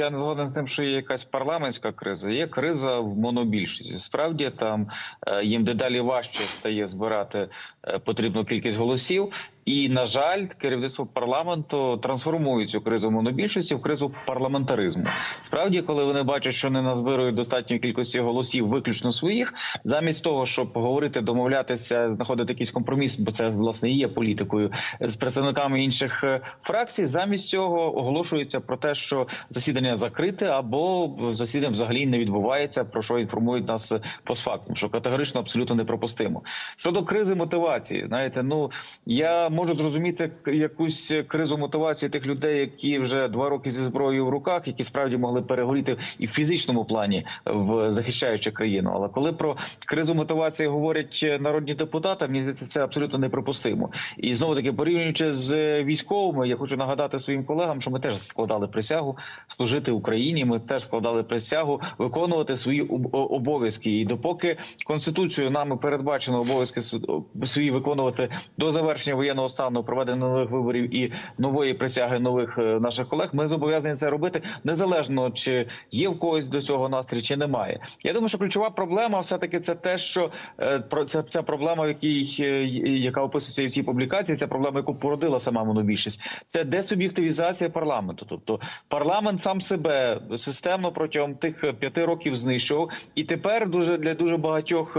Я не згоден з тим, що є якась парламентська криза. Є криза в монобільшості. Справді там е, їм дедалі важче стає збирати е, потрібну кількість голосів. І на жаль, керівництво парламенту трансформує цю кризу монобільшості в кризу парламентаризму. Справді, коли вони бачать, що не назбирують достатньої кількості голосів, виключно своїх, замість того, щоб говорити, домовлятися, знаходити якийсь компроміс, бо це власне і є політикою з представниками інших е, фракцій, замість цього оголошується про те, що засідання закрите або засідання взагалі не відбувається. Про що інформують нас постфактум, що категорично абсолютно непропустимо. Щодо кризи мотивації, знаєте, ну я можу зрозуміти якусь кризу мотивації тих людей, які вже два роки зі зброєю в руках, які справді могли перегоріти і в фізичному плані, в захищаючи країну. Але коли про кризу мотивації говорять народні депутати, мені здається, це абсолютно неприпустимо. І знову таки порівнюючи з військовими, я хочу нагадати своїм колегам, що ми теж складали присягу служити Україні. Ми теж складали присягу виконувати свої обов'язки. І допоки конституцією нами передбачено обов'язки св- свої виконувати до завершення воєнного стану, проведення нових виборів і нової присяги нових е, наших колег, ми зобов'язані це робити незалежно чи є в когось до цього настрій, чи немає. Я думаю, що ключова проблема все таки це те, що е, про це ця проблема, в якій е, яка описується і в цій публікації, ця проблема, яку породила сама монобільшість, це десуб'єктивізація парламенту. Тобто парламент сам себе системно протягом тих п'яти років знищував, і тепер дуже для дуже багатьох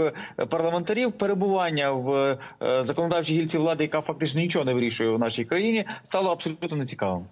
парламентарів перебування в законодавчій гільці влади, яка фактично нічого не вирішує в нашій країні, стало абсолютно нецікавим.